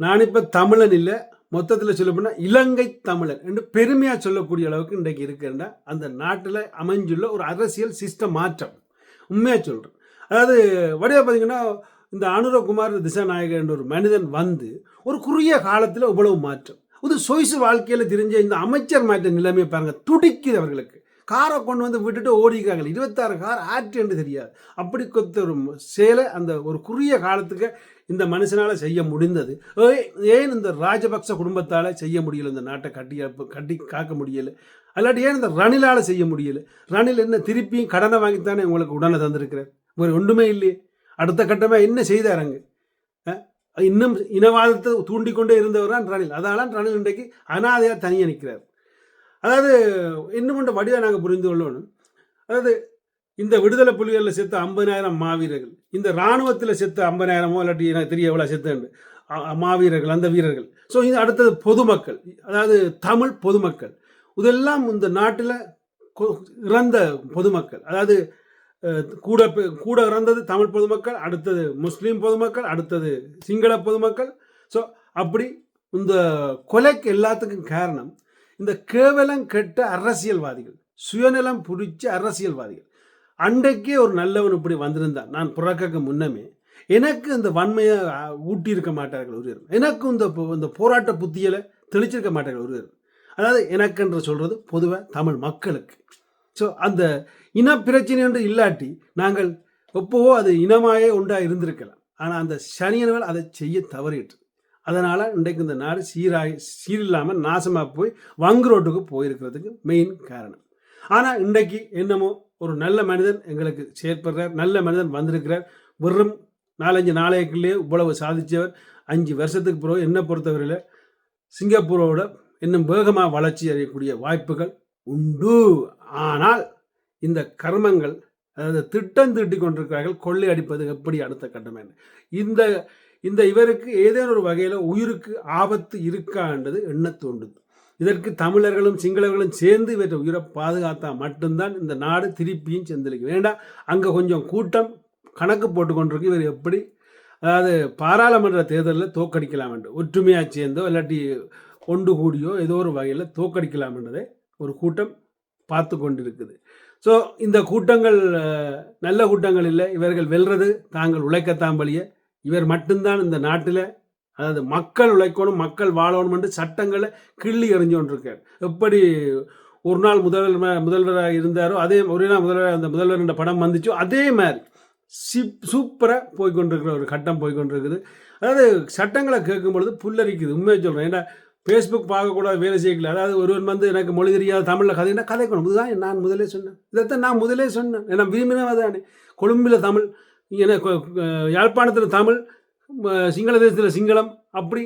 நான் இப்போ தமிழன் இல்லை. மொத்தத்தில் சொல்ல போனால் இலங்கை தமிழன் என்று பெருமையாக சொல்லக்கூடிய அளவுக்கு இன்றைக்கு இருக்கிறேன்டா அந்த நாட்டில் அமைஞ்சுள்ள ஒரு அரசியல் சிஸ்டம் மாற்றம். உண்மையாக சொல்கிறேன் அதாவது வடிவ பார்த்தீங்கன்னா இந்த அனுரகுமார் திசாநாயகர் என்ற ஒரு மனிதன் வந்து ஒரு குறுகிய காலத்தில் இவ்வளவு மாற்றம். ஒரு சொய்சு வாழ்க்கையில் தெரிஞ்ச இந்த அமைச்சர் மாற்ற நிலைமையை பாருங்கள் துடிக்குது அவர்களுக்கு. காரை கொண்டு வந்து விட்டுட்டு ஓடிக்கிறாங்க. இருபத்தாறு கார் ஆற்று தெரியாது. அப்படி கொத்த ஒரு சேலை அந்த ஒரு குறுகிய காலத்துக்கு இந்த மனுஷனால் செய்ய முடிந்தது. ஏன் இந்த ராஜபக்ச குடும்பத்தால் செய்ய முடியல? இந்த நாட்டை கட்டி கட்டி காக்க முடியல. அல்லாட்டி ஏன் இந்த ரணிலால் செய்ய முடியல? ரணில் என்ன திருப்பியும் கடனை வாங்கித்தானே உங்களுக்கு உடனே தந்திருக்கிறார்? வேறு ஒன்றுமே இல்லையே. அடுத்த கட்டமாக என்ன செய்தாரங்க இன்னும் இனவாதத்தை தூண்டிக்கொண்டே இருந்தவர் தான் ரணில். அதனால ரணில் இன்றைக்கு அனாதையாக தனியாக நிற்கிறார் அதாவது இன்னும் கொண்ட வடிவாக நாங்கள் புரிந்து கொள்ளணும். அதாவது இந்த விடுதலை புலிகளில் செத்த ஐம்பதாயிரம் மாவீரர்கள் இந்த இராணுவத்தில் செத்த ஐம்பதாயிரமோ இல்லாட்டி எனக்கு தெரிய எவ்வளோ செத்தேன் மாவீரர்கள் அந்த வீரர்கள். ஸோ இது அடுத்தது பொதுமக்கள் அதாவது தமிழ் பொதுமக்கள். இதெல்லாம் இந்த நாட்டில் கொ- இறந்த பொதுமக்கள். அதாவது கூட பெ- கூட இறந்தது தமிழ் பொதுமக்கள் அடுத்தது முஸ்லீம் பொதுமக்கள் அடுத்தது சிங்கள பொதுமக்கள். ஸோ அப்படி இந்த கொலைக்கு எல்லாத்துக்கும் காரணம் இந்த கேவலம் கெட்ட அரசியல்வாதிகள் சுயநலம் பிடிச்ச அரசியல்வாதிகள். அன்றைக்கே ஒரு நல்லவன் இப்படி வந்திருந்தான் நான் பிறக்க முன்னமே எனக்கு இந்த வன்மையை ஊட்டி இருக்க மாட்டார்கள் ஒருவர். எனக்கு இந்த இந்த போராட்ட புத்தியலை தெளிச்சிருக்க மாட்டார்கள் ஒரு அதாவது எனக்கென்று சொல்கிறது பொதுவாக தமிழ் மக்களுக்கு. ஸோ அந்த இன பிரச்சனை என்று இல்லாட்டி நாங்கள் எப்போவோ அது இனமாயே உண்டாக இருந்திருக்கலாம். ஆனால் அந்த சனியனவள் அதை செய்ய தவறிட்டு அதனால் இன்றைக்கு இந்த நாடு சீராக சீரில்லாமல் நாசமாக போய் வங்கு ரோட்டுக்கு போயிருக்கிறதுக்கு மெயின் காரணம். ஆனால் இன்றைக்கு என்னமோ ஒரு நல்ல மனிதன் எங்களுக்கு செயற்படுறார் நல்ல மனிதன் வந்திருக்கிறார். வெறும் நாலஞ்சு நாளைக்குள்ளேயே இவ்வளவு சாதித்தவர் அஞ்சு வருஷத்துக்கு பிறகு என்னை பொறுத்தவரையில் சிங்கப்பூரோட இன்னும் வேகமாக வளர்ச்சி அடையக்கூடிய வாய்ப்புகள் உண்டு. ஆனால் இந்த கர்மங்கள் அதாவது திட்டம் தீட்டி கொண்டிருக்கிறார்கள் கொள்ளை அடிப்பது எப்படி அடுத்த கட்டம் என்று. இந்த இந்த இவருக்கு ஏதேனும் ஒரு வகையில் உயிருக்கு ஆபத்து இருக்கான்றது எண்ண தோன்றுது. இதற்கு தமிழர்களும் சிங்களர்களும் சேர்ந்து இவற்றை உயிரை பாதுகாத்தா மட்டும்தான் இந்த நாடு திருப்பியும் சேர்ந்திருக்கு வேண்டாம் அங்கே கொஞ்சம் கூட்டம் கணக்கு போட்டுக்கொண்டிருக்கு இவர் எப்படி அதாவது பாராளுமன்ற தேர்தலில் தோக்கடிக்கலாம் என்று ஒற்றுமையாக சேர்ந்தோ இல்லாட்டி ஒன்று கூடியோ ஏதோ ஒரு வகையில் தோக்கடிக்கலாம் என்றதை ஒரு கூட்டம் பார்த்து கொண்டிருக்குது. ஸோ இந்த கூட்டங்கள் நல்ல கூட்டங்கள் இல்லை. இவர்கள் வெல்றது தாங்கள் உழைக்கத்தான் வழிய இவர் மட்டும்தான் இந்த நாட்டில் அதாவது மக்கள் உழைக்கணும் மக்கள் வாழணும் என்று சட்டங்களை கிள்ளி எறிஞ்சோன்றிருக்கார் எப்படி ஒரு நாள் முதல்வர் முதல்வராக இருந்தாரோ அதே ஒரே நாள் முதல்வர் அந்த முதல்வர் என்ற படம் வந்துச்சோ அதே மாதிரி சிப் சூப்பராக போய்கொண்டிருக்கிற ஒரு கட்டம் போய்கொண்டிருக்குது அதாவது சட்டங்களை கேட்கும் பொழுது புல்லரிக்குது. உண்மையை சொல்கிறேன் ஏன்னா ஃபேஸ்புக் பார்க்கக்கூடாது வேலை செய்யல அதாவது ஒருவன் வந்து எனக்கு மொழி தெரியாத தமிழில் கதைனா கதைக்கணும். இதுதான் நான் முதலே சொன்னேன். இதைத்தான் நான் முதலே சொன்னேன். ஏன்னா விரும்பினவா தானே கொழும்பில் தமிழ் ஏன்னா யாழ்ப்பாணத்தில் தமிழ் சிங்கள தேசத்தில் சிங்களம் அப்படி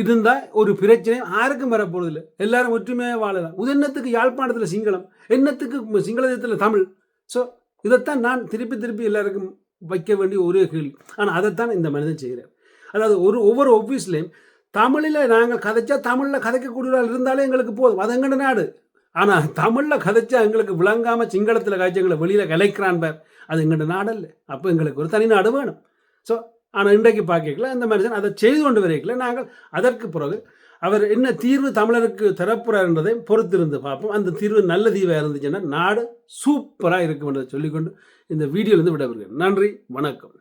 இருந்தால் ஒரு பிரச்சனை யாருக்கும் வரப்போறதில்லை. எல்லாரும் ஒற்றுமையாக வாழலாம். உதன்னத்துக்கு யாழ்ப்பாணத்தில் சிங்களம் என்னத்துக்கு சிங்கள தேசத்தில் தமிழ்? ஸோ இதைத்தான் நான் திருப்பி திருப்பி எல்லாருக்கும் வைக்க வேண்டிய ஒரே கேள்வி. ஆனால் அதைத்தான் இந்த மனிதன் செய்கிறார். அதாவது ஒரு ஒவ்வொரு ஆஃபீஸ்லேயும் தமிழில் நாங்கள் கதைச்சா தமிழில் கதைக்கக்கூடியவர்கள் இருந்தாலே எங்களுக்கு போதும். அது எங்கட நாடு. ஆனால் தமிழில் கதைச்சா எங்களுக்கு விளங்காமல் சிங்களத்தில் காய்ச்சி எங்களை வெளியில் கலைக்கிறான் பார். அது எங்களோட நாடல்ல. அப்போ எங்களுக்கு ஒரு தனி நாடு வேணும். ஸோ ஆனால் இன்றைக்கு பார்க்கல அந்த மனுஷன் அதை செய்து கொண்டு வரைக்கல. நாங்கள் அதற்கு பிறகு அவர் என்ன தீர்வு தமிழருக்கு தரப்புறார் என்பதை பொறுத்திருந்து பார்ப்போம். அந்த தீர்வு நல்ல தீவாக இருந்துச்சுன்னா நாடு சூப்பராக இருக்கும் என்றதை சொல்லிக்கொண்டு இந்த வீடியோலேருந்து விடவிருக்கிறேன் நன்றி வணக்கம்.